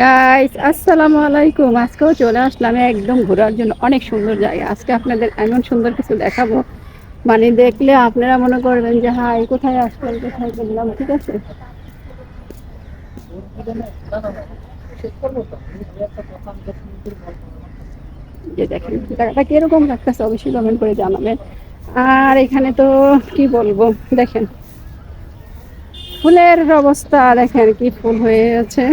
Guys আসসালামু আলাইকুম। আজকেও চলে আসলাম একদম ঘোরার জন্য। অনেক সুন্দর জায়গা। আজকে আপনাদের এমন সুন্দর কিছু দেখাবো। মানে দেখলে আপনারা মনে করবেন যে হাই কোথায় আসলাম, কোথায় গেলাম ঠিক আছে? যে দেখেন কীরকম অবশ্যই কমেন্ট করে জানাবেন। আর এখানে তো কি বলব? দেখেন, ফুলের অবস্থা, দেখেন কি ফুল হয়ে আছে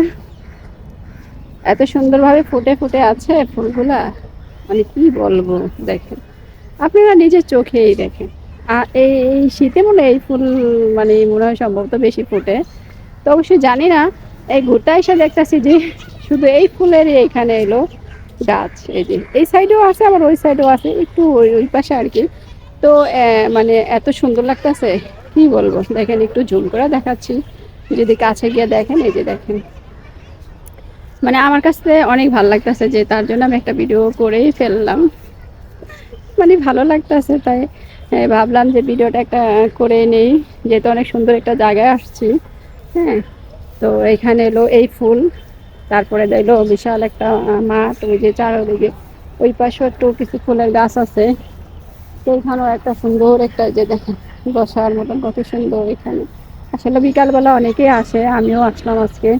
এত সুন্দরভাবে ফুটে ফুটে আছে ফুলগুলা? মানে কি বলব, দেখেন। আপনারা নিজের চোখেই দেখেন। আর এই শীতে মনে এই ফুল মানে মনে হয় সম্ভবত বেশি ফুটে। তো অবশ্যই জানি না, এই ঘুরতে এসে দেখতেছি যে শুধু এই ফুলেরই এইখানে এলো গাছ। এই যে, এই সাইডেও আছে, আবার ওই সাইডেও আছে, একটু ওই ওই পাশে আর কি। তো মানে এত সুন্দর লাগতেছে, কি বলব? দেখেন, একটু ঝুম করে দেখাচ্ছি। যদি কাছে গিয়ে দেখেন, এই যে দেখেন। মানে আমার কাছে অনেক ভালো লাগতেছে যে তার জন্য আমি একটা ভিডিও করেই ফেললাম। মানে ভালো লাগতেছে তাই ভাবলাম যে ভিডিওটা একটা করে নেই, যেহেতু অনেক সুন্দর একটা জায়গায় আসছি হ্যাঁ। তো এখানে এলো এই ফুল, তারপরে এলো বিশাল একটা মাঠ, ওই যে চারোদিকে, ওই পাশেও একটু কিছু ফুলের গাছ আছে। তো এখানেও একটা সুন্দর একটা যে দেখেন, বসার মতন কত সুন্দর এখানে। আসলে বিকালবেলা অনেকেই আসে, আমিও আসলাম আজকে।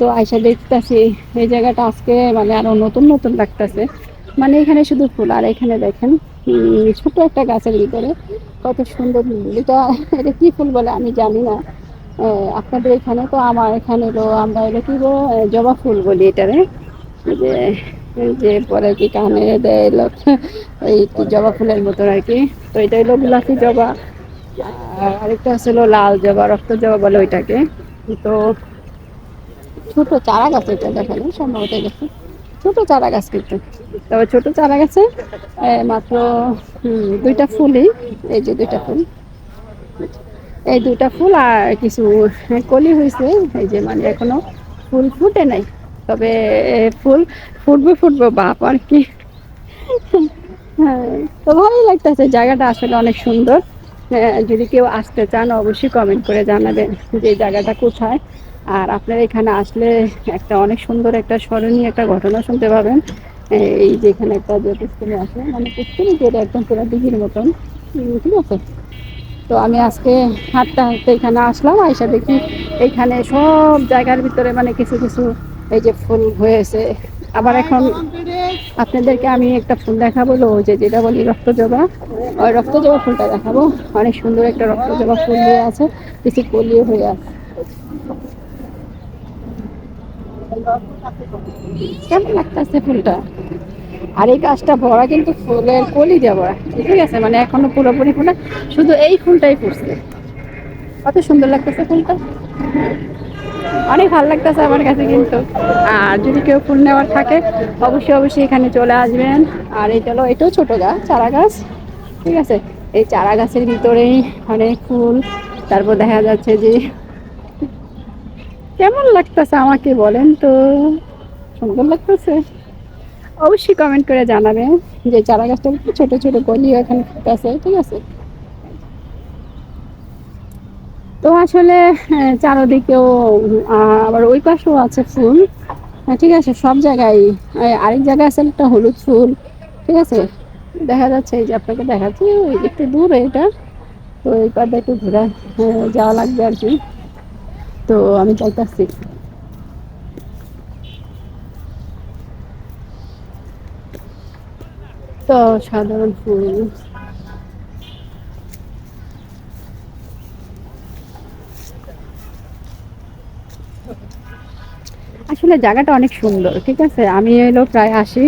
তো আয়সা দেখতেছি, এই জায়গাটা আজকে মানে আরও নতুন নতুন লাগতেছে। মানে এখানে শুধু ফুল, আর এখানে দেখেন ছোট একটা গাছের ভিতরে কত সুন্দর এটা এটা কি ফুল বলে আমি জানি না। আপনাদের এখানে তো, আমার এখানে এলো আমরা এলো কি জবা ফুল বলি এটারে। যে যে পরে কি কানে দেয় এলো এই জবা ফুলের মতো আর কি। তো এটা হলো গোলাপি জবা, আর আরেকটা হলো লাল জবা, রক্ত জবা বলে ওইটাকে। তো ছোট চারা গাছ এটা দেখাল সম্ভবত গেছে ছোট চারা গাছ কিন্তু। তবে ছোট চারা গাছে মাত্র দুইটা ফুলই, এই যে দুইটা ফুল। এই দুইটা ফুল আর কিছু কলি হয়েছে, এই যে মানে এখনও ফুল ফুটে নাই। তবে ফুল ফুটবে ফুটবে, বাপ, আর কি। হ্যাঁ তো ভালোই লাগতেছে, জায়গাটা আসলে অনেক সুন্দর। যদি কেউ আসতে চান, অবশ্যই কমেন্ট করে জানাবেন যে জায়গাটা কোথায়। আর আপনারা এখানে আসলে একটা অনেক সুন্দর একটা স্মরণীয় একটা ঘটনা শুনতে পাবেন। এই- এই যেখানে একটা যে পুষ্করি আছে মানে পুষ্করি যেটা একদম পুরো দিঘির মতন। ঠিক আছে? তো আমি আজকে হাঁটতে হাঁটতে এখানে আসলাম, আইসা দেখি এখানে সব জায়গার ভিতরে মানে কিছু কিছু এই যে ফুল হয়েছে। আবার এখন আপনাদেরকে আমি একটা ফুল দেখাবো যে যেটা বলি রক্তজবা। ওই রক্তজবা ফুলটা দেখাবো। অনেক সুন্দর একটা রক্তজবা ফুল হয়ে আছে, কিছু কলিও হয়ে আছে। কেমন লাগতেছে ফুলটা? আর এই গাছটা ভরা কিন্তু ফুলের কলি ভরা। ঠিক আছে মানে এখনও পুরোপুরি ফুল, শুধু এই ফুলটাই ফুটছে। কত সুন্দর লাগতেছে ফুলটা। অনেক ভালো লাগতেছে আমার কাছে কিন্তু। আর যদি কেউ ফুল নেওয়ার থাকে, অবশ্যই অবশ্যই এখানে চলে আসবেন। আর এই চলো, এটাও ছোট গাছ, চারা গাছ। ঠিক আছে, এই চারা গাছের ভিতরেই অনেক ফুল। তারপর দেখা যাচ্ছে যে কেমন লাগতেছে আমাকে বলেন তো? সুন্দর লাগতেছে। অবশ্যই কমেন্ট করে জানাবেন যে চারা গাছটা ছোট ছোট গলি এখানে আছে ঠিক আছে? তো আসলে আহ, চারদিকেও আবার ওই পাশেও আছে ফুল। হ্যাঁ, ঠিক আছে সব জায়গায় আরেক জায়গায় আছে একটা হলুদ ফুল ঠিক আছে? দেখা যাচ্ছে এই যে আপনাকে দেখাচ্ছি একটু দূর এটা। তো এই পাশটা একটু ঘোরা আহ, যাওয়া লাগবে আর কি। তো আমি চাইতেছি তো সাধারণ ফুল। আসলে জায়গাটা অনেক সুন্দর, ঠিক আছে? আমি এলো প্রায় আসি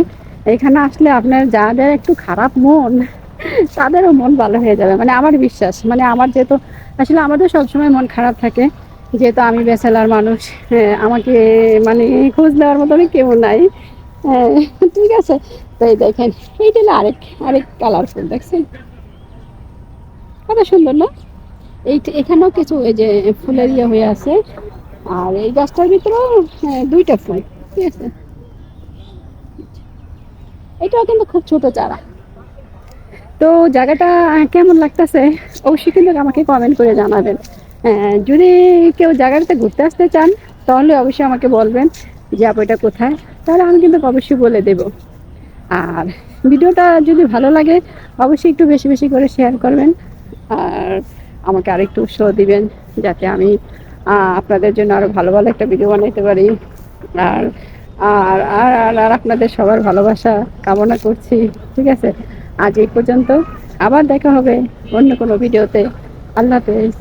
এখানে আসলে আপনার যাদের একটু খারাপ মন, তাদেরও মন ভালো হয়ে যাবে। মানে আমার বিশ্বাস মানে আমার যেহেতু, আসলে আমাদের সবসময় মন খারাপ থাকে। যেহেতু আমি বেচেলার মানুষ হ্যাঁ, আমাকে মানে খোঁজ দেওয়ার মতো আমি কেউ নাই। হ্যাঁ, ঠিক আছে। তো এই দেখেন এইটা হলো আরেক আরেক কালারফুল দেখছেন? কত সুন্দর না? এই এখানেও কিছু এই যে ফুলের ইয়ে হয়ে আছে। আর এই গাছটার ভিতরেও হ্যাঁ, দুইটা ফুল ঠিক আছে? এটাও কিন্তু খুব ছোট চারা। তো জায়গাটা কেমন লাগতেছে? অবশ্যই কিন্তু আমাকে কমেন্ট করে জানাবেন। যদি কেউ জায়গাটাতে ঘুরতে আসতে চান, তাহলে অবশ্যই আমাকে বলবেন যে আপু, এটা কোথায়? তাহলে আমি কিন্তু অবশ্যই বলে দেব। আর ভিডিওটা যদি ভালো লাগে, অবশ্যই একটু বেশি বেশি করে শেয়ার করবেন। আর আমাকে আরেকটু উৎসাহ দিবেন, যাতে আমি আপনাদের জন্য আরও ভালো ভালো একটা ভিডিও বানাইতে পারি। আর আর আর আর আর আপনাদের সবার ভালোবাসা কামনা করছি, ঠিক আছে? আজ এই পর্যন্ত, আবার দেখা হবে অন্য কোনো ভিডিওতে আল্লাহ হাফেজ।